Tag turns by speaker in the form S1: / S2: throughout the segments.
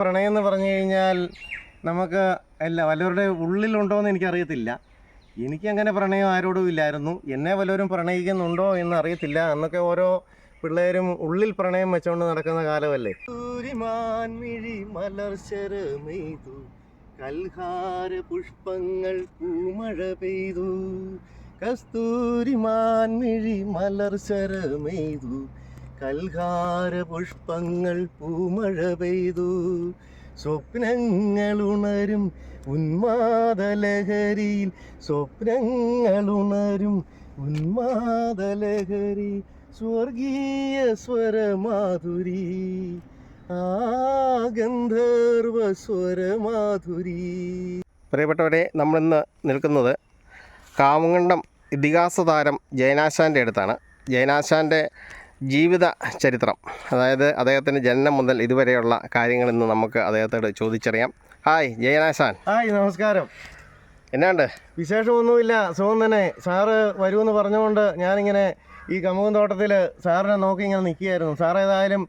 S1: പ്രണയം എന്ന് പറഞ്ഞു കഴിഞ്ഞാൽ നമുക്ക് അല്ല വല്ലവരുടെ ഉള്ളിലുണ്ടോ എന്ന് എനിക്കറിയത്തില്ല. എനിക്കങ്ങനെ പ്രണയം ആരോടും ഇല്ലായിരുന്നു. എന്നെ വല്ലവരും പ്രണയിക്കുന്നുണ്ടോ എന്ന് അറിയത്തില്ല. അന്നൊക്കെ ഓരോ പിള്ളേരും ഉള്ളിൽ പ്രണയം വെച്ചുകൊണ്ട് നടക്കുന്ന കാലമല്ലേ. കൽഹാര പുഷ്പങ്ങൾ പൂമഴ പെയ്തു. കസ്തൂരിമാൻമിഴി മലർശരമെയ്തു കൽഹാര പുഷ്പങ്ങൾ പൂമഴ പെയ്തു. സ്വപ്നങ്ങൾ ഉണരും ഉന്മാദലഹരിയിൽ. സ്വപ്നങ്ങൾ ഉണരും ഉന്മാദലഹരി സ്വർഗീയ സ്വരമാധുരി ആഗന്ധർവ ഗന്ധർവ സ്വരമാധുരി പ്രിയപ്പെട്ടവരെ നമ്മളിന്ന് നിൽക്കുന്നത് കാമങ്കണ്ടം ഇതിഹാസ താരം ജയനാശാന്റെ അടുത്താണ്. ജയനാശാന്റെ ജീവിത ചരിത്രം അതായത് അദ്ദേഹത്തിന്റെ ജനനം മുതൽ ഇതുവരെയുള്ള കാര്യങ്ങൾ ഇന്ന് നമുക്ക് അദ്ദേഹത്തോട് ചോദിച്ചറിയാം. ഹായ് ജയനാശാൻ. ഹായ് നമസ്കാരം. എന്നാണ്ട്? വിശേഷമൊന്നുമില്ല. സുഖം തന്നെ. സാറ് വരുമെന്ന് പറഞ്ഞുകൊണ്ട് ഞാനിങ്ങനെ ഈ കമുകൻ തോട്ടത്തിൽ സാറിനെ നോക്കി ഇങ്ങനെ നിൽക്കുകയായിരുന്നു. സാർ ഏതായാലും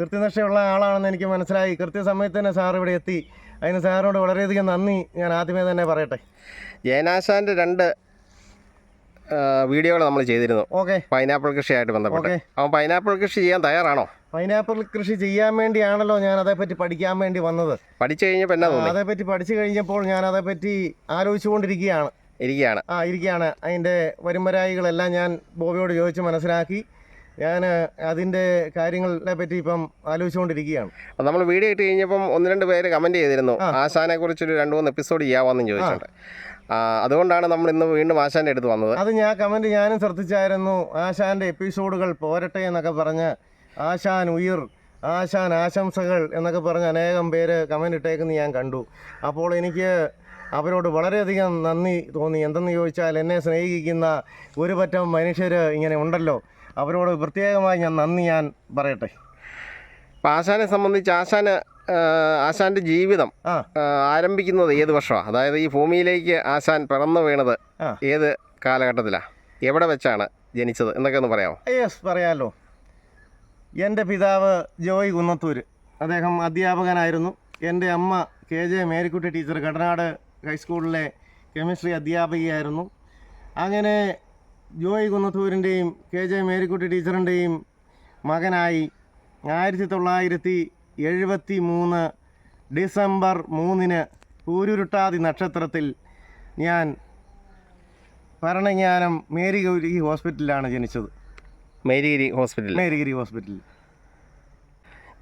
S1: കൃത്യനിഷ്ഠയുള്ള ആളാണെന്ന് എനിക്ക് മനസ്സിലായി. കൃത്യസമയത്ത് തന്നെ സാർ ഇവിടെ എത്തി. അതിന് സാറിനോട് വളരെയധികം നന്ദി. ഞാൻ ആദ്യമേ തന്നെ പറയട്ടെ.
S2: ജയനാശാന്റെ രണ്ട് വീഡിയോകൾ നമ്മൾ ചെയ്തിരുന്നു.
S1: ഓക്കെ.
S2: പൈനാപ്പിൾ കൃഷിയായിട്ട് ബന്ധപ്പെട്ട്. അവൻ പൈനാപ്പിൾ കൃഷി ചെയ്യാൻ തയ്യാറാണോ?
S1: പൈനാപ്പിൾ കൃഷി ചെയ്യാൻ വേണ്ടിയാണല്ലോ ഞാൻ അതേപ്പറ്റി പഠിക്കാൻ വേണ്ടി വന്നത്.
S2: പഠിച്ചു കഴിഞ്ഞപ്പോൾ എന്നാ തോന്നി?
S1: അതേപ്പറ്റി പഠിച്ചു കഴിഞ്ഞപ്പോൾ ഞാൻ അതേപ്പറ്റി ആലോചിച്ചുകൊണ്ടിരിക്കുകയാണ്.
S2: ഇരിക്കുകയാണ്.
S1: ആ ഇരിക്കുകയാണ്. അതിന്റെ വരുംവരായികളെല്ലാം ഞാൻ ബോബിയോട് ചോദിച്ച് മനസ്സിലാക്കി. ഞാൻ അതിന്റെ കാര്യങ്ങളെ പറ്റി ഇപ്പം ആലോചിച്ചുകൊണ്ടിരിക്കുകയാണ്.
S2: നമ്മൾ വീഡിയോ ഇട്ട് കഴിഞ്ഞപ്പം ഒന്ന് രണ്ട് പേര് കമന്റ് ചെയ്തിരുന്നു. ആശാനെ കുറിച്ചൊരു രണ്ട് മൂന്ന് എപ്പിസോഡ് ചെയ്യാമെന്നും ചോദിച്ചിട്ടുണ്ട്. അതുകൊണ്ടാണ് നമ്മൾ ഇന്ന് വീണ്ടും ആശാന്റെ അടുത്ത് വന്നത്.
S1: അത് ഞാൻ കമന്റ് ഞാനും ശ്രദ്ധിച്ചായിരുന്നു. ആശാന്റെ എപ്പിസോഡുകൾ പോരട്ടെ എന്നൊക്കെ പറഞ്ഞ് ആശാൻ ഉയിർ ആശാൻ ആശംസകൾ എന്നൊക്കെ പറഞ്ഞ് അനേകം പേര് കമന്റ് ഇട്ടേക്കുന്ന ഞാൻ കണ്ടു. അപ്പോൾ എനിക്ക് അവരോട് വളരെയധികം നന്ദി തോന്നി. എന്തെന്ന് ചോദിച്ചാൽ എന്നെ സ്നേഹിക്കുന്ന ഒരു പറ്റം മനുഷ്യർ ഇങ്ങനെ ഉണ്ടല്ലോ. അവരോട് പ്രത്യേകമായി ഞാൻ നന്ദി ഞാൻ പറയട്ടെ.
S2: അപ്പോൾ ആശാനെ സംബന്ധിച്ച് ആശാന് ആ, ആശാന്റെ ജീവിതം ആരംഭിക്കുന്നത് ഏത് വർഷമാണ് അതായത് ഈ ഭൂമിയിലേക്ക് ആശാൻ പിറന്നു വീണത്. ഏത് കാലഘട്ടത്തിലാണ് എവിടെ വെച്ചാണ് ജനിച്ചത്? എന്നൊക്കെ ഒന്ന് പറയാമോ?
S1: യെസ് പറയാമല്ലോ എന്റെ പിതാവ് ജോയ് കുന്നത്തൂര്. അദ്ദേഹം അധ്യാപകനായിരുന്നു. എന്റെ അമ്മ K J Merykutty teacher Kadanad ഹൈസ്കൂളിലെ കെമിസ്ട്രി അധ്യാപികയായിരുന്നു. അങ്ങനെ ജോയ് കുന്നത്തൂരിന്റെയും കെ ജെ മേരിക്കുട്ടി ടീച്ചറിന്റെയും മകനായി ആയിരത്തി തൊള്ളായിരത്തി എഴുപത്തി മൂന്ന് ഡിസംബർ മൂന്നിന് പൂരുരുട്ടാതി നക്ഷത്രത്തിൽ ഞാൻ ഭരണജ്ഞാനം മേരിഗൗരി ഹോസ്പിറ്റലിലാണ് ജനിച്ചത്.
S2: മേരിഗിരി ഹോസ്പിറ്റൽ
S1: മേരിഗിരി ഹോസ്പിറ്റൽ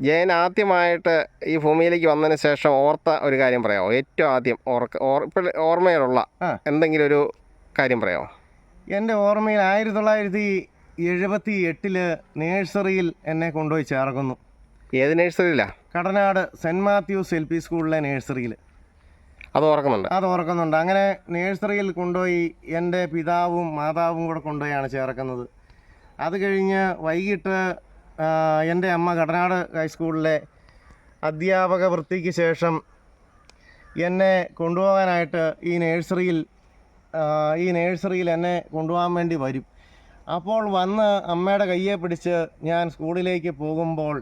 S2: ജയൻ ആദ്യമായിട്ട് ഈ ഭൂമിയിലേക്ക് വന്നതിന് ശേഷം ഓർത്ത ഒരു കാര്യം പറയാമോ? ഏറ്റവും ആദ്യം ഓർക്ക ഓർ ഇപ്പോൾ ഓർമ്മയിലുള്ള എന്തെങ്കിലും ഒരു കാര്യം പറയാമോ?
S1: എന്റെ ഓർമ്മയിൽ ആയിരത്തി തൊള്ളായിരത്തി എഴുപത്തി എട്ടിൽ നേഴ്സറിയിൽ എന്നെ കൊണ്ടുപോയി ചേർക്കുന്നു.
S2: ഏത് നഴ്സറിയിലാണ്
S1: Kadanad Saint Matthew's L P സ്കൂളിലെ നഴ്സറിയിൽ
S2: അത് ഓർക്കുന്നുണ്ട്.
S1: അത് ഓർക്കുന്നുണ്ട്. അങ്ങനെ നേഴ്സറിയിൽ കൊണ്ടുപോയി എന്റെ പിതാവും മാതാവും കൂടെ കൊണ്ടുപോയാണ് ചേർക്കുന്നത്. അത് കഴിഞ്ഞ് വൈകിട്ട് എന്റെ അമ്മ കടനാട് ഹൈസ്കൂളിലെ അധ്യാപക വൃത്തിക്ക് ശേഷം എന്നെ കൊണ്ടുപോകാനായിട്ട് ഈ നേഴ്സറിയിൽ ഈ നേഴ്സറിയിൽ എന്നെ കൊണ്ടുപോകാൻ വേണ്ടി വരും. അപ്പോൾ വന്ന് അമ്മയുടെ കയ്യെ പിടിച്ച് ഞാൻ സ്കൂളിലേക്ക് പോകുമ്പോൾ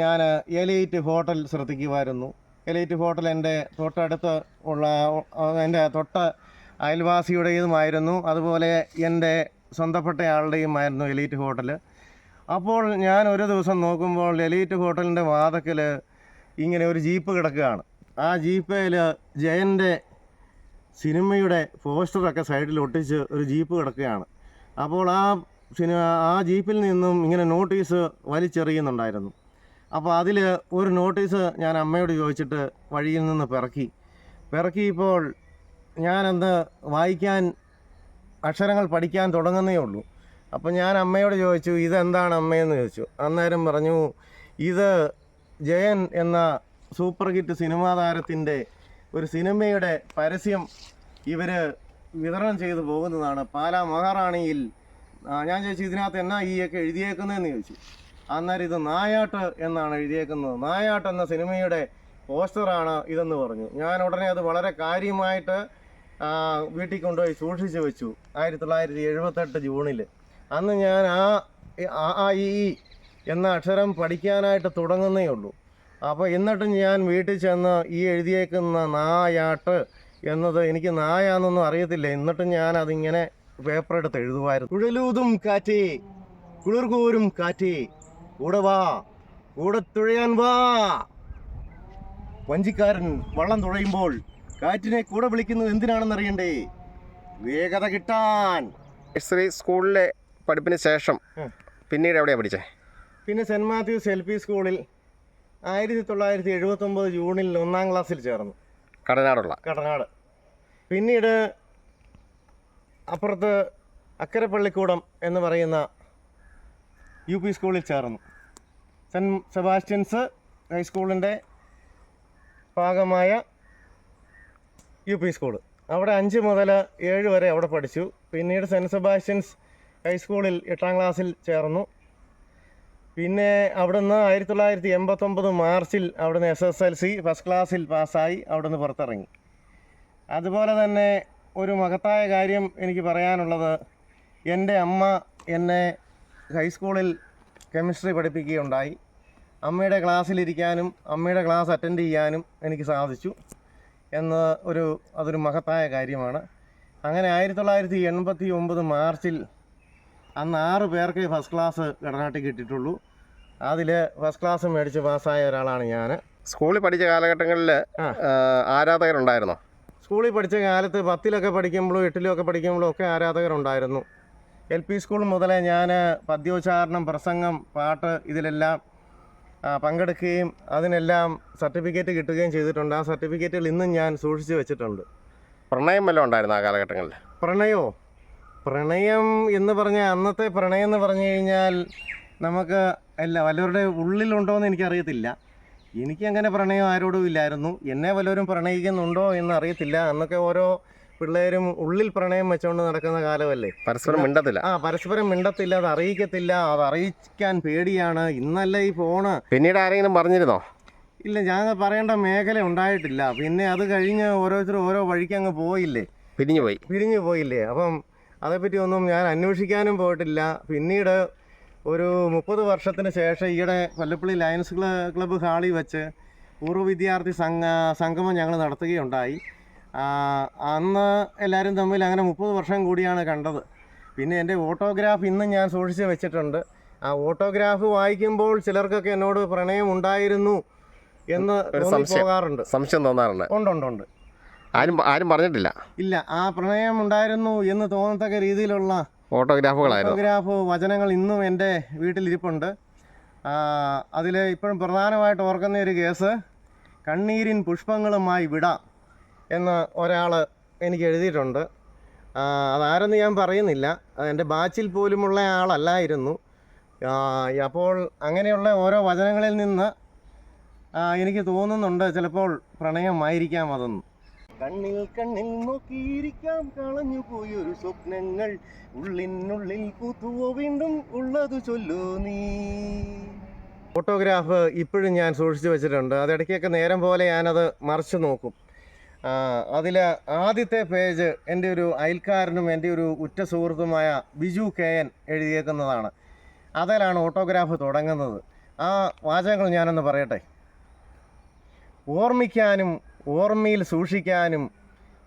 S1: ഞാൻ എലൈറ്റ് ഹോട്ടൽ ശ്രദ്ധിക്കുമായിരുന്നു. എലൈറ്റ് ഹോട്ടൽ എന്റെ തൊട്ടടുത്ത് ഉള്ള എന്റെ തൊട്ട അയൽവാസിയുടേതുമായിരുന്നു. അതുപോലെ എന്റെ സ്വന്തപ്പെട്ടയാളുടെയുമായിരുന്നു എലൈറ്റ് ഹോട്ടൽ അപ്പോൾ ഞാൻ ഒരു ദിവസം നോക്കുമ്പോൾ എലൈറ്റ് ഹോട്ടലിന്റെ വാതക്കൽ ഇങ്ങനെ ഒരു ജീപ്പ് കിടക്കുകയാണ്. ആ ജീപ്പയിൽ ജയന്റെ സിനിമയുടെ പോസ്റ്ററൊക്കെ സൈഡിൽ ഒട്ടിച്ച് ഒരു ജീപ്പ് കിടക്കുകയാണ്. അപ്പോൾ ആ സിനിമ ആ ജീപ്പിൽ നിന്നും ഇങ്ങനെ നോട്ടീസ് വലിച്ചെറിയുന്നുണ്ടായിരുന്നു. അപ്പോൾ അതിൽ ഒരു നോട്ടീസ് ഞാൻ അമ്മയോട് ചോദിച്ചിട്ട് വഴിയിൽ നിന്ന് പിറക്കി. പിറക്കിയപ്പോൾ ഞാനന്ന് വായിക്കാൻ അക്ഷരങ്ങൾ പഠിക്കാൻ തുടങ്ങുന്നേ ഉള്ളൂ. അപ്പോൾ ഞാൻ അമ്മയോട് ചോദിച്ചു ഇതെന്താണ് അമ്മയെന്ന് ചോദിച്ചു. അന്നേരം പറഞ്ഞു ഇത് ജയൻ എന്ന സൂപ്പർ ഹിറ്റ് സിനിമാ താരത്തിന്റെ ഒരു സിനിമയുടെ പരസ്യം ഇവർ വിതരണം ചെയ്തു പോകുന്നതാണ്. പാലാ മഹാറാണിയിൽ ഞാൻ ചോദിച്ചു ഇതിനകത്ത് എന്നാ ഈ ഒക്കെ എഴുതിയേക്കുന്നതെന്ന് ചോദിച്ചു. അന്നേരം ഇത് നായാട്ട് എന്നാണ് എഴുതിയേക്കുന്നത്. നായാട്ട് എന്ന സിനിമയുടെ പോസ്റ്ററാണ് ഇതെന്ന് പറഞ്ഞു. ഞാൻ ഉടനെ അത് വളരെ കാര്യമായിട്ട് വീട്ടിൽ കൊണ്ടുപോയി സൂക്ഷിച്ചു വെച്ചു ആയിരത്തി തൊള്ളായിരത്തി എഴുപത്തെട്ട് ജൂണിൽ അന്ന് ഞാൻ ആ ആ ഈ എന്ന അക്ഷരം പഠിക്കാനായിട്ട് തുടങ്ങുന്നേ ഉള്ളൂ. അപ്പോൾ എന്നിട്ടും ഞാൻ വീട്ടിൽ ചെന്ന് ഈ എഴുതിയേക്കുന്ന നായാട്ട് എന്നത് എനിക്ക് നായാന്നൊന്നും അറിയത്തില്ല. എന്നിട്ടും ഞാൻ അതിങ്ങനെ പേപ്പർ എടുത്ത് എഴുതുമായിരുന്നു. കുഴലൂതും കാറ്റേ കുളിർകൂരും കാറ്റേ കൂടെ വാ കൂടെ തുഴയാൻ വാ. വഞ്ചിക്കാരൻ വള്ളം തുഴയുമ്പോൾ കാറ്റിനെ കൂടെ വിളിക്കുന്നത് എന്തിനാണെന്ന് അറിയണ്ടേ വേഗത കിട്ടാൻ.
S2: നഴ്സറി സ്കൂളിലെ പഠിപ്പിന് ശേഷം പിന്നീട് എവിടെയാ പഠിച്ചേ?
S1: പിന്നെ സെന്റ് മാത്യൂസ് എൽ പി സ്കൂളിൽ ആയിരത്തി തൊള്ളായിരത്തി എഴുപത്തൊമ്പത് ജൂണിൽ ഒന്നാം ക്ലാസ്സിൽ ചേർന്നു.
S2: കടനാടുള്ള.
S1: കടനാട്. പിന്നീട് അപ്പുറത്ത് അക്കരെ പള്ളിക്കൂടം എന്ന് പറയുന്ന യു പി സ്കൂളിൽ ചേർന്നു. സെന്റ് സെബാസ്റ്റ്യൻസ് ഹൈസ്കൂളിന്റെ ഭാഗമായ യു പി സ്കൂൾ അവിടെ അഞ്ച് മുതൽ ഏഴ് വരെ അവിടെ പഠിച്ചു. പിന്നീട് സെന്റ് സെബാസ്റ്റ്യൻസ് ഹൈസ്കൂളിൽ എട്ടാം ക്ലാസ്സിൽ ചേർന്നു. പിന്നെ അവിടുന്ന് ആയിരത്തി തൊള്ളായിരത്തി എൺപത്തൊമ്പത് മാർച്ചിൽ അവിടുന്ന് S S L C first ക്ലാസ്സിൽ പാസ്സായി അവിടുന്ന് പുറത്തിറങ്ങി. അതുപോലെ തന്നെ ഒരു മഹത്തായ കാര്യം എനിക്ക് പറയാനുള്ളത്. എന്റെ അമ്മ എന്നെ ഹൈസ്കൂളിൽ കെമിസ്ട്രി പഠിപ്പിക്കുകയുണ്ടായി. അമ്മയുടെ ക്ലാസ്സിലിരിക്കാനും അമ്മയുടെ ക്ലാസ് അറ്റൻഡ് ചെയ്യാനും എനിക്ക് സാധിച്ചു എന്ന് ഒരു അതൊരു മഹത്തായ കാര്യമാണ്. അങ്ങനെ ആയിരത്തി തൊള്ളായിരത്തി എൺപത്തി ഒമ്പത് മാർച്ചിൽ അന്ന് ആറ് പേർക്ക് ഫസ്റ്റ് ക്ലാസ് ഘടനാട്ടി കിട്ടിയിട്ടുള്ളൂ. അതിൽ ഫസ്റ്റ് ക്ലാസ് മേടിച്ച് പാസ്സായ ഒരാളാണ് ഞാൻ
S2: സ്കൂളിൽ പഠിച്ച കാലഘട്ടങ്ങളിൽ. ആരാധകരുണ്ടായിരുന്നോ?
S1: സ്കൂളിൽ പഠിച്ച കാലത്ത് പത്തിലൊക്കെ പഠിക്കുമ്പോഴും എട്ടിലൊക്കെ പഠിക്കുമ്പോഴും ഒക്കെ ആരാധകരുണ്ടായിരുന്നു. എൽ പി സ്കൂൾ മുതലേ ഞാൻ പദ്യോച്ചാരണം പ്രസംഗം പാട്ട് ഇതിലെല്ലാം പങ്കെടുക്കുകയും അതിനെല്ലാം സർട്ടിഫിക്കറ്റ് കിട്ടുകയും ചെയ്തിട്ടുണ്ട്. ആ സർട്ടിഫിക്കറ്റുകൾ ഇന്നും ഞാൻ സൂക്ഷിച്ച് വെച്ചിട്ടുണ്ട്.
S2: പ്രണയം വല്ലതും ഉണ്ടായിരുന്നു ആ കാലഘട്ടങ്ങളിൽ?
S1: പ്രണയോ? പ്രണയം എന്ന് പറഞ്ഞാൽ അന്നത്തെ പ്രണയം എന്ന് പറഞ്ഞു കഴിഞ്ഞാൽ നമുക്ക് അല്ല വല്ലവരുടെ ഉള്ളിലുണ്ടോ എന്ന് എനിക്കറിയത്തില്ല. എനിക്ക് അങ്ങനെ പ്രണയം ആരോടും ഇല്ലായിരുന്നു. എന്നെ വല്ലവരും പ്രണയിക്കുന്നുണ്ടോ എന്ന് അറിയത്തില്ല. അന്നൊക്കെ ഓരോ പിള്ളേരും ഉള്ളിൽ പ്രണയം വെച്ചുകൊണ്ട് നടക്കുന്ന കാലമല്ലേ.
S2: പരസ്പരം മിണ്ടത്തില്ല.
S1: ആ പരസ്പരം മിണ്ടത്തില്ല അത് അറിയിക്കത്തില്ല അത് അറിയിക്കാൻ പേടിയാണ്. ഇന്നല്ല ഈ ഫോണ്.
S2: പിന്നീട് ആരെങ്കിലും പറഞ്ഞിരുന്നോ?
S1: ഇല്ല ഞാൻ പറയേണ്ട മേഖല ഉണ്ടായിട്ടില്ല. പിന്നെ അത് കഴിഞ്ഞ് ഓരോരുത്തരും ഓരോ വഴിക്ക് അങ്ങ് പോയില്ലേ.
S2: പിരിഞ്ഞു പോയി
S1: പിരിഞ്ഞു പോയില്ലേ അപ്പം അതേപ്പറ്റി ഒന്നും ഞാൻ അന്വേഷിക്കാനും പോയിട്ടില്ല. പിന്നീട് ഒരു മുപ്പത് വർഷത്തിന് ശേഷം ഈയിടെ കൊല്ലപ്പള്ളി ലയൺസ് ക്ലബ് ക്ലബ്ബ് ഹാളിൽ വെച്ച് പൂർവ വിദ്യാർത്ഥി സംഘ സംഗമം ഞങ്ങൾ നടത്തുകയുണ്ടായി. അന്ന് എല്ലാവരും തമ്മിൽ അങ്ങനെ മുപ്പത് വർഷം കൂടിയാണ് കണ്ടത്. പിന്നെ എന്റെ ഓട്ടോഗ്രാഫ് ഇന്നും ഞാൻ സൂക്ഷിച്ച് വെച്ചിട്ടുണ്ട്. ആ ഓട്ടോഗ്രാഫ് വായിക്കുമ്പോൾ ചിലർക്കൊക്കെ എന്നോട് പ്രണയം ഉണ്ടായിരുന്നു എന്ന്. പോകാറുണ്ട്.
S2: സംശയം തോന്നാറുണ്ട്.
S1: ഉണ്ട് ഉണ്ട് ഉണ്ട്.
S2: ആരും ആരും പറഞ്ഞിട്ടില്ല.
S1: ഇല്ല ആ പ്രണയം ഉണ്ടായിരുന്നു എന്ന് തോന്നത്തക്ക രീതിയിലുള്ള ഫോട്ടോഗ്രാഫ് വചനങ്ങൾ ഇന്നും എന്റെ വീട്ടിലിരിപ്പുണ്ട്. അതിൽ ഇപ്പോഴും പ്രധാനമായിട്ട് ഓർക്കുന്ന ഒരു കേസ് കണ്ണീരിൻ പുഷ്പങ്ങളുമായി വിടാം എന്ന് ഒരാൾ എനിക്ക് എഴുതിയിട്ടുണ്ട്. അതാരെന്ന് ഞാൻ പറയുന്നില്ല. എന്റെ ബാച്ചിൽ പോലുമുള്ള ആളല്ലായിരുന്നു. അപ്പോൾ അങ്ങനെയുള്ള ഓരോ വചനങ്ങളിൽ നിന്ന് എനിക്ക് തോന്നുന്നുണ്ട് ചിലപ്പോൾ പ്രണയമായിരിക്കാം അതൊന്നും. കണ്ണിൽ കണ്ണിൽ നോക്കിയിരിക്കാം കളഞ്ഞു പോയൊരു സ്വപ്നങ്ങൾ. ഉള്ളിനുള്ളിൽ പൂത്തുവോ വീണ്ടും ഉള്ളതു ചൊല്ലു നീ. ഫോട്ടോഗ്രാഫ് ഇപ്പോഴും ഞാൻ സൂക്ഷിച്ചു വെച്ചിട്ടുണ്ട്. അതിടയ്ക്കൊക്കെ നേരം പോലെ ഞാനത് മറിച്ച് നോക്കും. അതിൽ ആദ്യത്തെ പേജ് എന്റെ ഒരു അയൽക്കാരനും എന്റെ ഒരു ഉറ്റ സുഹൃത്തുമായ ബിജു കെ എൻ എഴുതിയേക്കുന്നതാണ്. അതിലാണ് ഓട്ടോഗ്രാഫ് തുടങ്ങുന്നത്. ആ വാചകങ്ങൾ ഞാനൊന്ന് പറയട്ടെ. ഓർമ്മിക്കാനും ഓർമ്മയിൽ സൂക്ഷിക്കാനും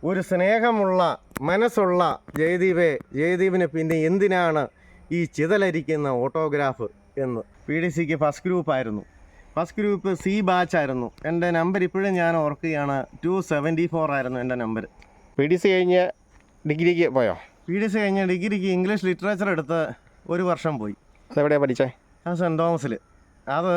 S1: ഒരു സ്നേഹമുള്ള മനസ്സുള്ള ജയദീപെ ജയദീപിന് പിന്നെ എന്തിനാണ് ഈ ചിതലരിക്കുന്ന ഓട്ടോഗ്രാഫ് എന്ന്? പി ഡി സിക്ക് ഫസ്റ്റ് ഗ്രൂപ്പായിരുന്നു ഫസ്റ്റ് ഗ്രൂപ്പ് സി ബാച്ച് ആയിരുന്നു. എന്റെ നമ്പർ ഇപ്പോഴും ഞാൻ ഓർക്കുകയാണ്. ടു സെവന്റി ഫോർ ആയിരുന്നു എന്റെ നമ്പർ
S2: പി ഡി സി കഴിഞ്ഞ് ഡിഗ്രിക്ക് പോയോ?
S1: പി ഡി സി കഴിഞ്ഞ് ഡിഗ്രിക്ക് ഇംഗ്ലീഷ് ലിറ്ററേച്ചർ എടുത്ത് ഒരു വർഷം പോയി.
S2: അതെവിടെയാണ് പഠിച്ചേ?
S1: ആ സെന്റ് തോമസിൽ അത്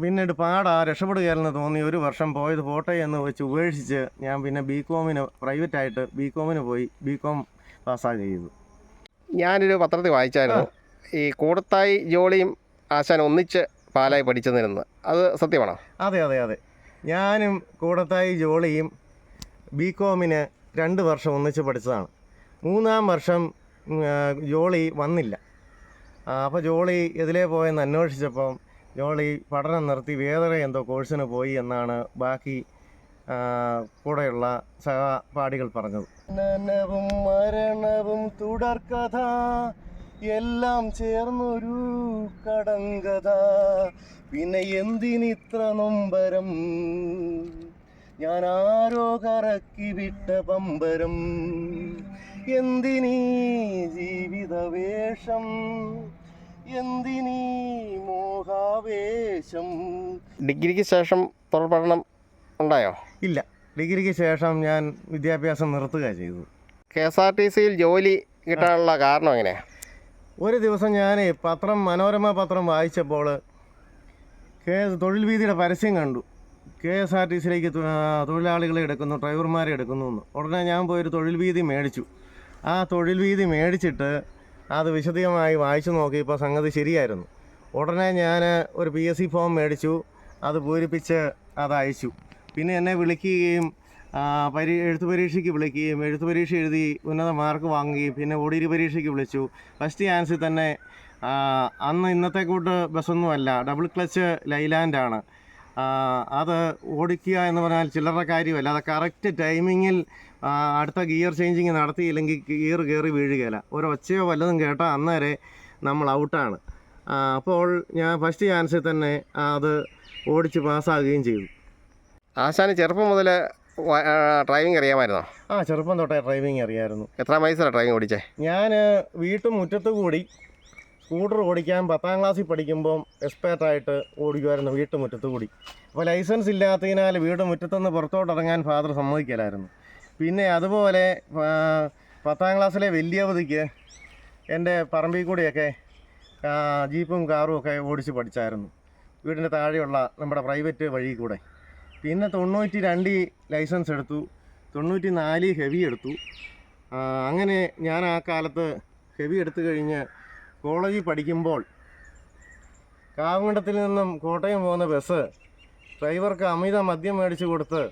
S1: പിന്നീട് പാടാ രക്ഷപ്പെടുകയായിരുന്നു തോന്നി. ഒരു വർഷം പോയത് പോട്ടെ എന്ന് വെച്ച് ഉപേക്ഷിച്ച് ഞാൻ പിന്നെ ബി കോമിന് പ്രൈവറ്റായിട്ട് ബി കോമിന് പോയി ബി കോം പാസ്സാ ചെയ്തു.
S2: ഞാനൊരു പത്രത്തിൽ വായിച്ചായിരുന്നു. ഈ കൂടത്തായി ജോളിയും ആശാൻ ഒന്നിച്ച് പാലായി പഠിച്ചെന്നിരുന്നത് അത് സത്യമാണോ?
S1: അതെ അതെ അതെ. ഞാനും കൂടത്തായി ജോളിയും ബി കോമിന് രണ്ട് വർഷം ഒന്നിച്ച് പഠിച്ചതാണ്. മൂന്നാം വർഷം ജോളി വന്നില്ല. അപ്പോൾ ജോളി എതിലേ പോയെന്ന് അന്വേഷിച്ചപ്പം ജോളി പഠനം നിർത്തി വേറെ എന്തോ കോഴ്സിന് പോയി എന്നാണ് ബാക്കി കൂടെയുള്ള സഹപാഠികൾ പറഞ്ഞത്. നനവും മരണവും തുടർക്കഥ എല്ലാം ചേർന്നൊരു കടങ്കഥ. പിന്നെ എന്തിനിത്ര നൊമ്പരം? ഞാൻ ആരോ കറക്കി വിട്ട പമ്പരം. എന്തിനീ ജീവിതവേഷം? എന്തിനീ മോഹാവേശം?
S2: ഡിഗ്രിക്ക് ശേഷം തുടർ പഠനം ഉണ്ടായോ?
S1: ഇല്ല. ഡിഗ്രിക്ക് ശേഷം ഞാൻ വിദ്യാഭ്യാസം നിർത്തുക ചെയ്തു.
S2: കെ എസ് ആർ ടി സിയിൽ ജോലി കിട്ടാനുള്ള കാരണം എങ്ങനെയാണ്
S1: ഒരു ദിവസം ഞാൻ പത്രം മനോരമ പത്രം വായിച്ചപ്പോൾ കെ തൊഴിൽ വീതിയുടെ പരസ്യം കണ്ടു. കെ എസ് ആർ ടി സിയിലേക്ക് തൊഴിലാളികളെ എടുക്കുന്നു ഡ്രൈവർമാരെ എടുക്കുന്നു എന്ന്. ഉടനെ ഞാൻ പോയൊരു തൊഴിൽ വീതി മേടിച്ചു. ആ തൊഴിൽ വീതി മേടിച്ചിട്ട് അത് വിശദമായി വായിച്ചു നോക്കിയപ്പോൾ സംഗതി ശരിയായിരുന്നു. ഉടനെ ഞാൻ ഒരു പി എസ് സി ഫോം മേടിച്ചു അത് പൂരിപ്പിച്ച് അത് അയച്ചു. പിന്നെ എന്നെ വിളിക്കുകയും പരീ എഴുത്തു പരീക്ഷയ്ക്ക് വിളിക്കുകയും എഴുത്തു പരീക്ഷ എഴുതി ഉന്നത മാർക്ക് വാങ്ങുകയും പിന്നെ ഓടിരി പരീക്ഷയ്ക്ക് വിളിച്ചു. ഫസ്റ്റ് ചാൻസിൽ തന്നെ അന്ന് ഇന്നത്തെ കൂട്ട് ബസ്സൊന്നുമല്ല ഡബിൾ ക്ലച്ച് ലൈലാൻഡാണ് അത് ഓടിക്കുക എന്ന് പറഞ്ഞാൽ ചില്ലറ കാര്യമല്ല അത് കറക്റ്റ് ടൈമിങ്ങിൽ അടുത്ത ഗിയർ ചേഞ്ചിങ് നടത്തിയില്ലെങ്കിൽ ഗിയർ കയറി വീഴുകയില്ല. ഒരു ഒച്ചയോ വല്ലതും കേട്ടാൽ അന്നേരെ നമ്മൾ ഔട്ടാണ്. അപ്പോൾ ഞാൻ ഫസ്റ്റ് ചാൻസിൽ തന്നെ അത് ഓടിച്ച് പാസ്സാകുകയും ചെയ്തു.
S2: ആശാന് ചെറുപ്പം മുതൽ ഡ്രൈവിംഗ് അറിയാമായിരുന്നോ?
S1: ആ ചെറുപ്പം തൊട്ടേ ഡ്രൈവിംഗ് അറിയായിരുന്നു.
S2: എത്ര വയസ്സിലാണ് ഡ്രൈവിംഗ് ഓടിച്ചേ?
S1: ഞാൻ വീട്ടുമുറ്റത്ത് കൂടി സ്കൂട്ടർ ഓടിക്കാൻ പത്താം ക്ലാസ്സിൽ പഠിക്കുമ്പം എക്സ്പേർട്ടായിട്ട് ഓടിക്കുമായിരുന്നു വീട്ടുമുറ്റത്ത് കൂടി. അപ്പോൾ ലൈസൻസ് ഇല്ലാത്തതിനാൽ വീട് മുറ്റത്തുനിന്ന് പുറത്തോട്ട് ഇറങ്ങാൻ ഫാദർ സമ്മതിക്കലായിരുന്നു. പിന്നെ അതുപോലെ പത്താം ക്ലാസ്സിലെ വലിയവധിക്ക് എന്റെ പറമ്പിൽ കൂടിയൊക്കെ ജീപ്പും കാറും ഒക്കെ ഓടിച്ച് പഠിച്ചായിരുന്നു. വീടിന്റെ താഴെയുള്ള നമ്മുടെ പ്രൈവറ്റ് വഴി കൂടെ. പിന്നെ തൊണ്ണൂറ്റി രണ്ടിൽ ലൈസൻസ് എടുത്തു. തൊണ്ണൂറ്റി നാലിൽ ഹെവി എടുത്തു. അങ്ങനെ ഞാൻ ആ കാലത്ത് ഹെവി എടുത്തു കഴിഞ്ഞ് കോളേജിൽ പഠിക്കുമ്പോൾ കാവുകണ്ടത്തിൽ നിന്നും കോട്ടയം പോകുന്ന ബസ് ഡ്രൈവർക്ക് അമിത മദ്യം മേടിച്ച് കൊടുത്ത്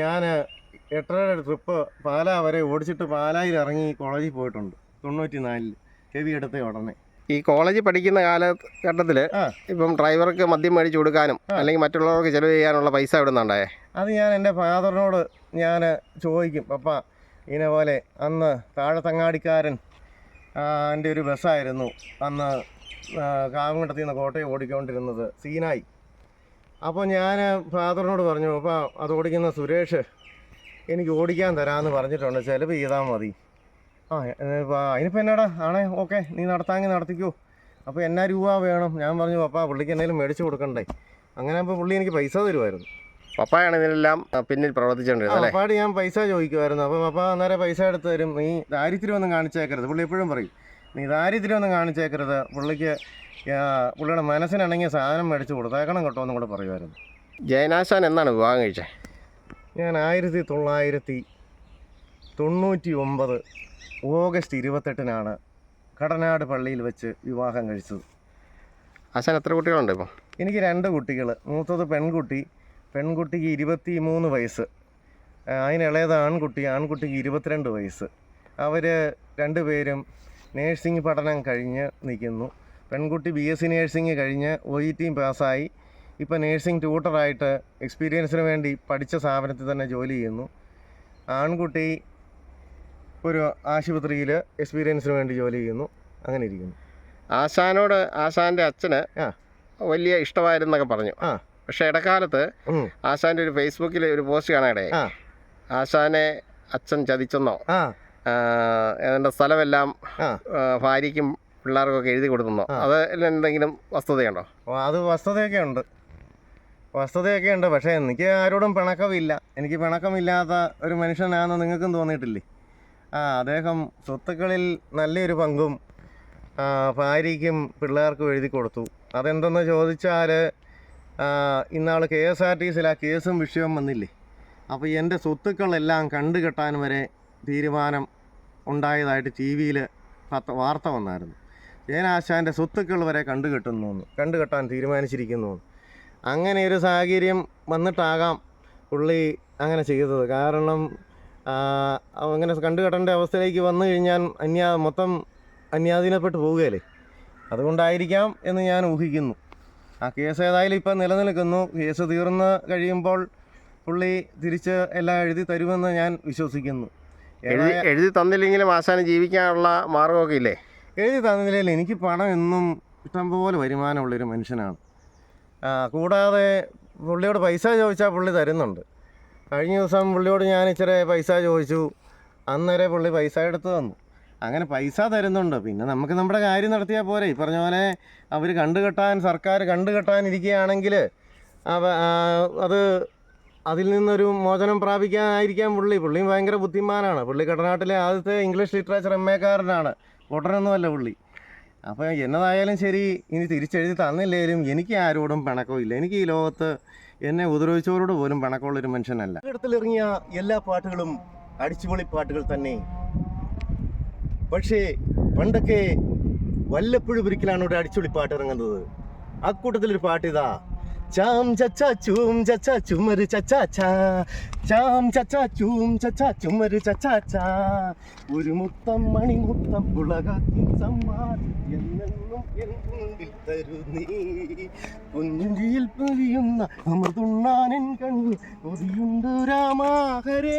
S1: ഞാൻ എട്ടരയുടെ ട്രിപ്പ് പാലാ വരെ ഓടിച്ചിട്ട് പാലായിൽ ഇറങ്ങി കോളേജിൽ പോയിട്ടുണ്ട്. തൊണ്ണൂറ്റി നാലിൽ ഹെവി എടുത്ത ഉടനെ.
S2: ഈ കോളേജിൽ പഠിക്കുന്ന കാലഘട്ടത്തിൽ
S1: ആ.
S2: ഇപ്പം ഡ്രൈവർക്ക് മദ്യം മേടിച്ച് കൊടുക്കാനും അല്ലെങ്കിൽ മറ്റുള്ളവർക്ക് ചെലവ് ചെയ്യാനുള്ള പൈസ ഇടുന്നുണ്ടായേ നിന്നുണ്ടായേ?
S1: അത് ഞാൻ എന്റെ ഫാദറിനോട് ഞാൻ ചോദിക്കും പപ്പ ഇതിനെ പോലെ അന്ന് താഴത്തങ്ങാടിക്കാരൻ എന്റെ ഒരു ബസ്സായിരുന്നു. അന്ന് കാവുങ്കണ്ടത്തിൽ നിന്ന് കോട്ടയം ഓടിക്കൊണ്ടിരുന്നത് സീനായി. അപ്പോൾ ഞാൻ ഫാദറിനോട് പറഞ്ഞു അപ്പോൾ അത് ഓടിക്കുന്ന സുരേഷ് എനിക്ക് ഓടിക്കാൻ തരാമെന്ന് പറഞ്ഞിട്ടുണ്ട്. ചിലവ് ചെയ്താൽ മതി. ആ അതിനിപ്പോൾ എന്നാടാ? ആണേ ഓക്കെ. നീ നടത്താമെങ്കിൽ നടത്തിക്കോ. അപ്പോൾ എന്നാ രൂപ വേണം? ഞാൻ പറഞ്ഞു പപ്പ പുള്ളിക്ക് എന്തെങ്കിലും മേടിച്ച് കൊടുക്കണ്ടേ? അങ്ങനെ അപ്പോൾ പുള്ളി എനിക്ക് പൈസ തരുമായിരുന്നു
S2: പപ്പായാണ് ഇതിനെല്ലാം പിന്നിൽ പ്രവർത്തിച്ചുകൊണ്ടിരുന്നത്
S1: പപ്പാട് ഞാൻ പൈസ ചോദിക്കുമായിരുന്നു അപ്പോൾ പപ്പ അന്നേരം പൈസ എടുത്ത് തരും. നീ ദാരിദ്ര്യമൊന്നും കാണിച്ചേക്കരുത്. പുള്ളി എപ്പോഴും പറയും നീ ദാരിദ്ര്യമൊന്നും കാണിച്ചേക്കരുത്. പുള്ളിക്ക് പുള്ളിയുടെ മനസ്സിനിണങ്ങിയ സാധനം മേടിച്ച് കൊടുത്തേക്കണം കേട്ടോ എന്നും കൂടെ പറയുമായിരുന്നു
S2: ജയനാശാൻ എന്നാണ് വിവാഹം കഴിച്ചത്
S1: ഞാൻ ആയിരത്തി തൊള്ളായിരത്തി തൊണ്ണൂറ്റി ഒമ്പത് ഓഗസ്റ്റ് ഇരുപത്തെട്ടിനാണ് കടനാട് പള്ളിയിൽ വെച്ച് വിവാഹം കഴിച്ചത്.
S2: ആശാൻ എത്ര കുട്ടികളുണ്ട് ഇപ്പോൾ
S1: എനിക്ക് രണ്ട് കുട്ടികൾ മൂത്തത് പെൺകുട്ടി. പെൺകുട്ടിക്ക് ഇരുപത്തി മൂന്ന് വയസ്സ് അതിനിളയത് ആൺകുട്ടി ആൺകുട്ടിക്ക് ഇരുപത്തിരണ്ട് വയസ്സ്. അവർ രണ്ടുപേരും നേഴ്സിംഗ് പഠനം കഴിഞ്ഞ് നിൽക്കുന്നു. പെൺകുട്ടി ബി എസ് സി നേഴ്സിംഗ് കഴിഞ്ഞ് ഒ ഇ ടിയും പാസ്സായി. ഇപ്പോൾ നേഴ്സിംഗ് ട്യൂട്ടറായിട്ട് എക്സ്പീരിയൻസിന് വേണ്ടി പഠിച്ച സ്ഥാപനത്തിൽ തന്നെ ജോലി ചെയ്യുന്നു. ആൺകുട്ടി ഒരു ആശുപത്രിയിൽ എക്സ്പീരിയൻസിന് വേണ്ടി ജോലി ചെയ്യുന്നു. അങ്ങനെ ഇരിക്കുന്നു.
S2: ആശാനോട് ആശാന്റെ അച്ഛന്
S1: ആ.
S2: വലിയ ഇഷ്ടമായിരുന്നൊക്കെ പറഞ്ഞു.
S1: ആ.
S2: പക്ഷേ ഇടക്കാലത്ത് ആശാന്റെ ഒരു ഫേസ്ബുക്കിൽ ഒരു പോസ്റ്റ് കാണാടേ
S1: ആ.
S2: ആശാനെ അച്ഛൻ ചതിച്ചെന്നോ ഏതാണ്ട് സ്ഥലമെല്ലാം ഭാര്യയ്ക്കും പിള്ളേർക്കൊക്കെ എഴുതി
S1: കൊടുക്കുന്നോ.
S2: അത് എന്തെങ്കിലും വസ്തുതയുണ്ടോ?
S1: അത് വസ്തുതയൊക്കെ ഉണ്ട്. വസ്തുതയൊക്കെ ഉണ്ട്. പക്ഷേ എനിക്ക് ആരോടും പിണക്കമില്ല. എനിക്ക് പിണക്കമില്ലാത്ത ഒരു മനുഷ്യനാണെന്ന് നിങ്ങൾക്കും തോന്നിയിട്ടില്ലേ? ആ അദ്ദേഹം സ്വത്തുക്കളിൽ നല്ലൊരു പങ്കും ഭാര്യയ്ക്കും പിള്ളേർക്കും എഴുതി കൊടുത്തു. അതെന്തെന്ന് ചോദിച്ചാൽ ഇന്നാൾ കെ എസ് ആർ ടി സിയിൽ ആ കേസും വിഷയവും വന്നില്ലേ? അപ്പോൾ എന്റെ സ്വത്തുക്കളെല്ലാം കണ്ടുകെട്ടാൻ വരെ തീരുമാനം ഉണ്ടായതായിട്ട് ടി വിയിൽ വാർത്ത വന്നായിരുന്നു. ജയനാശാന്റെ സ്വത്തുക്കൾ വരെ കണ്ടുകെട്ടുന്നു കണ്ടുകെട്ടാൻ തീരുമാനിച്ചിരിക്കുന്നു. അങ്ങനെ ഒരു സാഹചര്യം വന്നിട്ടാകാം പുള്ളി അങ്ങനെ ചെയ്തത്. കാരണം അങ്ങനെ കണ്ടുകെട്ടേണ്ട അവസ്ഥയിലേക്ക് വന്നു കഴിഞ്ഞാൽ അന്യാ മൊത്തം അന്യാധീനപ്പെട്ട് പോവുകയല്ലേ? അതുകൊണ്ടായിരിക്കാം എന്ന് ഞാൻ ഊഹിക്കുന്നു. ആ കേസ് ഏതായാലും ഇപ്പം നിലനിൽക്കുന്നു. കേസ് തീർന്ന് കഴിയുമ്പോൾ പുള്ളി തിരിച്ച് എല്ലാം എഴുതി തരുമെന്ന് ഞാൻ വിശ്വസിക്കുന്നു.
S2: എഴുതി എഴുതി തന്നില്ലെങ്കിലും ആശാനം ജീവിക്കാനുള്ള മാർഗമൊക്കെ ഇല്ലേ?
S1: എഴുതി തന്നില്ലെങ്കിൽ എനിക്ക് പണം എന്നും ഇഷ്ടംപോലെ വരുമാനമുള്ളൊരു മനുഷ്യനാണ്. കൂടാതെ പുള്ളിയോട് പൈസ ചോദിച്ചാൽ പുള്ളി തരുന്നുണ്ട്. കഴിഞ്ഞ ദിവസം പുള്ളിയോട് ഞാൻ ഇച്ചിരി പൈസ ചോദിച്ചു. അന്നേരം പുള്ളി പൈസ എടുത്ത് തന്നു. അങ്ങനെ പൈസ തരുന്നുണ്ട്. പിന്നെ നമുക്ക് നമ്മുടെ കാര്യം നടത്തിയാൽ പോരെ. ഈ പറഞ്ഞ പോലെ അവർ കണ്ടുകെട്ടാൻ സർക്കാർ കണ്ടുകെട്ടാനിരിക്കുകയാണെങ്കിൽ അത് അതിൽ നിന്നൊരു മോചനം പ്രാപിക്കാനായിരിക്കാം പുള്ളി. പുള്ളിയും ഭയങ്കര ബുദ്ധിമാനാണ്. പുള്ളി കടനാട്ടിലെ ആദ്യത്തെ ഇംഗ്ലീഷ് ലിറ്ററേച്ചർ എം എക്കാരനാണ് ഉടനൊന്നുമല്ല പുള്ളി. അപ്പോൾ എന്നതായാലും ശരി ഇനി തിരിച്ചെഴുതി തന്നില്ലേലും എനിക്ക് ആരോടും പിണക്കവും ഇല്ല. എനിക്ക് ഈ ലോകത്ത് എന്നെ ഉപദ്രവിച്ചവരോട് പോലും പിണക്കമുള്ളൊരു മനുഷ്യനല്ല. ഇടത്തിലിറങ്ങിയ എല്ലാ പാട്ടുകളും അടിച്ചുപൊളി പാട്ടുകൾ തന്നെ. പക്ഷേ പണ്ടൊക്കെ വല്ലപ്പോഴും ഒരിക്കലാണ് ഒരു അടിച്ചുപൊളി പാട്ട് ഇറങ്ങുന്നത്. അക്കൂട്ടത്തിലൊരു പാട്ട് ഇതാ. ചാം ചച്ചാ ചൂം ചച്ചാ ചുമര് ചച്ചാ ചാ ചാം ചച്ചാ ചൂം ചച്ചാ ചുമര് ചച്ചാ ചാ ഒരു മുത്തം മണിമുത്തം ഉലകത്തിൻ സമ്മാനം എന്നെന്നും എൻ മുൻപിൽ തരു നീ കുഞ്ഞുഞ്ചിയിൽ പൊഴിയുന്ന അമൃതുണ്ണാനൻ കണ്ണു കൊതിയുണ്ട് രാമാഹരേ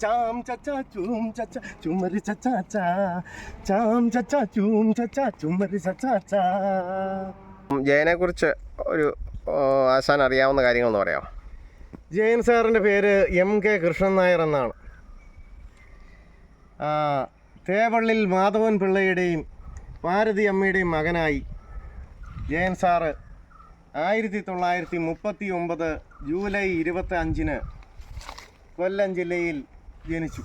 S1: ചാം ചച്ചാ ചൂം ചച്ച ചുമര് ചച്ചാ ചാ ചാം ചച്ചാ ചൂം ചച്ചാ ചുമര് ചച്ചാ ചാ
S2: ജയനെക്കുറിച്ച് ഒരു ആശാൻ അറിയാവുന്ന കാര്യങ്ങളെന്ന് പറയാം
S1: ജയൻ സാറിന്റെ പേര് എം കെ കൃഷ്ണൻ നായർ എന്നാണ്. തേവള്ളിൽ മാധവൻ പിള്ളയുടെയും ഭാരതി അമ്മയുടെയും മകനായി ജയൻ സാറ് ആയിരത്തി തൊള്ളായിരത്തി മുപ്പത്തി ഒമ്പത് ജൂലൈ ഇരുപത്തി അഞ്ചിന് കൊല്ലം ജില്ലയിൽ ജനിച്ചു.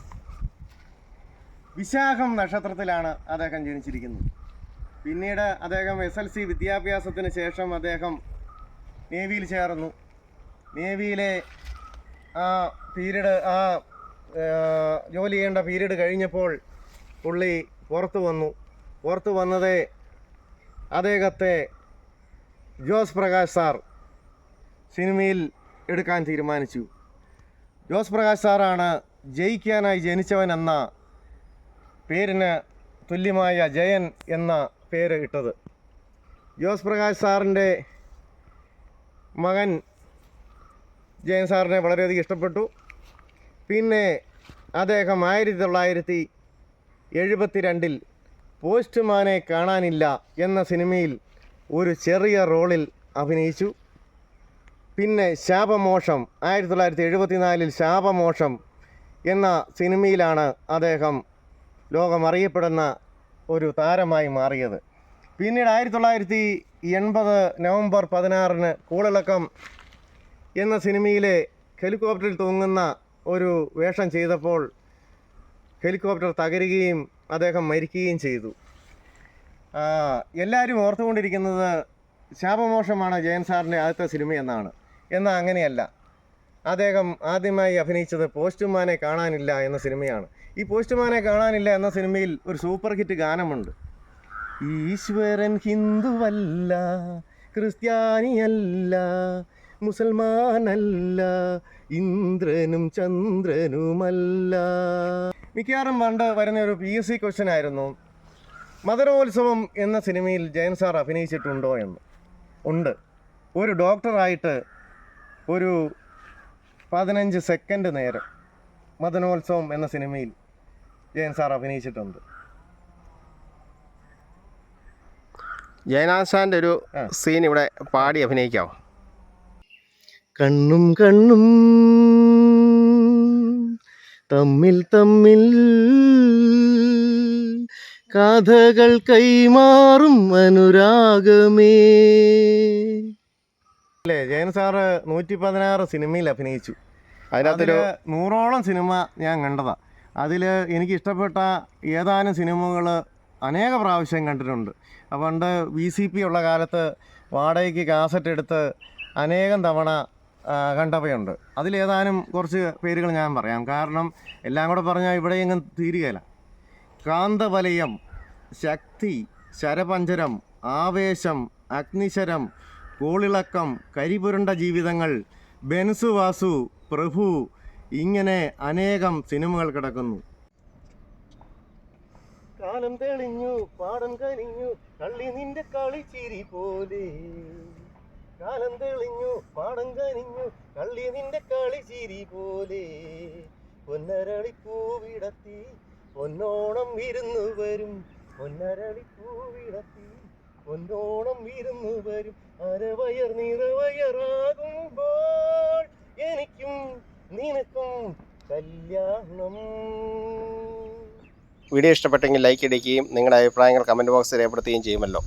S1: വിശാഖം നക്ഷത്രത്തിലാണ് അദ്ദേഹം ജനിച്ചിരിക്കുന്നത്. പിന്നീട് അദ്ദേഹം എസ് എൽ സി വിദ്യാഭ്യാസത്തിന് ശേഷം അദ്ദേഹം നേവിയിൽ ചേർന്നു. നേവിയിലെ ആ പീരീഡ് ആ ജോലി ചെയ്യേണ്ട പീരീഡ് കഴിഞ്ഞപ്പോൾ പുള്ളി പുറത്തു വന്നു. പുറത്തു വന്നത് അദ്ദേഹത്തെ ജോസ് പ്രകാശ് സാർ സിനിമയിൽ എടുക്കാൻ തീരുമാനിച്ചു. ജോസ് പ്രകാശ് സാറാണ് ജയിക്കാനായി ജനിച്ചവൻ എന്ന പേരിന് തുല്യമായ ജയൻ എന്ന പേര് ഇട്ടത്. ജോസ് പ്രകാശ് സാറിന്റെ മകൻ ജയൻ സാറിനെ വളരെയധികം ഇഷ്ടപ്പെട്ടു. പിന്നെ അദ്ദേഹം ആയിരത്തി തൊള്ളായിരത്തി എഴുപത്തി രണ്ടിൽ പോസ്റ്റ്മാനെ കാണാനില്ല എന്ന സിനിമയിൽ ഒരു ചെറിയ റോളിൽ അഭിനയിച്ചു. പിന്നെ ശാപമോഷം ആയിരത്തി തൊള്ളായിരത്തി എഴുപത്തിനാലിൽ ശാപമോഷം എന്ന സിനിമയിലാണ് അദ്ദേഹം ലോകമറിയപ്പെടുന്ന ഒരു താരമായി മാറിയത്. പിന്നീട് ആയിരത്തി തൊള്ളായിരത്തി എൺപത് നവംബർ പതിനാറിന് കൂളിളക്കം എന്ന സിനിമയിലെ ഹെലികോപ്റ്ററിൽ തൂങ്ങുന്ന ഒരു വേഷം ചെയ്തപ്പോൾ ഹെലികോപ്റ്റർ തകരുകയും അദ്ദേഹം മരിക്കുകയും ചെയ്തു. എല്ലാവരും ഓർത്തുകൊണ്ടിരിക്കുന്നത് ശാപമോഷമാണ് ജയൻ സാറിന്റെ ആദ്യത്തെ സിനിമ എന്നാണ് എന്നാൽ അങ്ങനെയല്ല. അദ്ദേഹം ആദ്യമായി അഭിനയിച്ചത് പോസ്റ്റ്മാനെ കാണാനില്ല എന്ന സിനിമയാണ്. ഈ പോസ്റ്റ്മാനെ കാണാനില്ല എന്ന സിനിമയിൽ ഒരു സൂപ്പർ ഹിറ്റ് ഗാനമുണ്ട്. ഈശ്വരൻ ഹിന്ദുവല്ല ക്രിസ്ത്യാനിയല്ല മുസൽമാനല്ല ഇന്ദ്രനും ചന്ദ്രനുമല്ല. മിക്കവാറും പണ്ട് വരുന്ന ഒരു പി എസ് സി ക്വസ്റ്റ്യൻ ആയിരുന്നു മദരോത്സവം എന്ന സിനിമയിൽ ജയൻ സാർ അഭിനയിച്ചിട്ടുണ്ടോ എന്ന്. ഉണ്ട്. ഒരു ഡോക്ടറായിട്ട് ഒരു പതിനഞ്ച് സെക്കൻഡ് നേരം മദനോത്സവം എന്ന സിനിമയിൽ ജയൻ സാർ അഭിനയിച്ചിട്ടുണ്ട്.
S2: ജയനാശാന്റെ ഒരു സീൻ ഇവിടെ പാടി അഭിനയിക്കാവോ?
S1: കണ്ണും കണ്ണും തമ്മിൽ തമ്മിൽ കഥകൾ കൈമാറും അനുരാഗമേ. അല്ലേ? ജയൻ സാറ് നൂറ്റി പതിനാറ് സിനിമയിൽ അഭിനയിച്ചു.
S2: അതിനകത്തൊരു
S1: അതിൽ നൂറോളം സിനിമ ഞാൻ കണ്ടതാ. അതിൽ എനിക്ക് ഇഷ്ടപ്പെട്ട ഏതാനും സിനിമകൾ അനേക പ്രാവശ്യം കണ്ടിട്ടുണ്ട്. പണ്ട് വി സി പി ഉള്ള കാലത്ത് വാടകയ്ക്ക് കാസറ്റ് എടുത്ത് അനേകം തവണ കണ്ടവയുണ്ട്. അതിലേതാനും കുറച്ച് പേരുകൾ ഞാൻ പറയാം. കാരണം എല്ലാം കൂടെ പറഞ്ഞാൽ ഇവിടെ എങ്ങും തീരുകയില്ല കാന്തവലയം ശക്തി ശരപഞ്ചരം ആവേശം അഗ്നിശരം കോളിളക്കം കരിപുരണ്ട ജീവിതങ്ങൾ ബെൻസു വാസു പ്രഭു ഇങ്ങനെ അനേകം സിനിമകൾ കിടക്കുന്നു. കാലം തെളിഞ്ഞു പാടം കനിഞ്ഞു കള്ളി നിന്റെ കളിച്ചിരി പോലെ. കാലം തെളിഞ്ഞു പാടം കനിഞ്ഞു കള്ളി നിന്റെ കളിച്ചിരി പോലെ. പൊന്നരളിപ്പൂവിടത്തി പൊന്നോണം വിരുന്നു വരും പൊന്നരളിപ്പൂവിടത്തി പൊന്നോണം വിരുന്നു വരും. അരവയർ നിറവയറാകുമ്പോൾ എനിക്കും നിനക്കും കല്യാണം.
S2: വീഡിയോ ഇഷ്ടപ്പെട്ടെങ്കിൽ ലൈക്ക് ഇടുകയും നിങ്ങളുടെ അഭിപ്രായങ്ങൾ കമന്റ് ബോക്സിൽ രേഖപ്പെടുത്തുകയും ചെയ്യുമല്ലോ.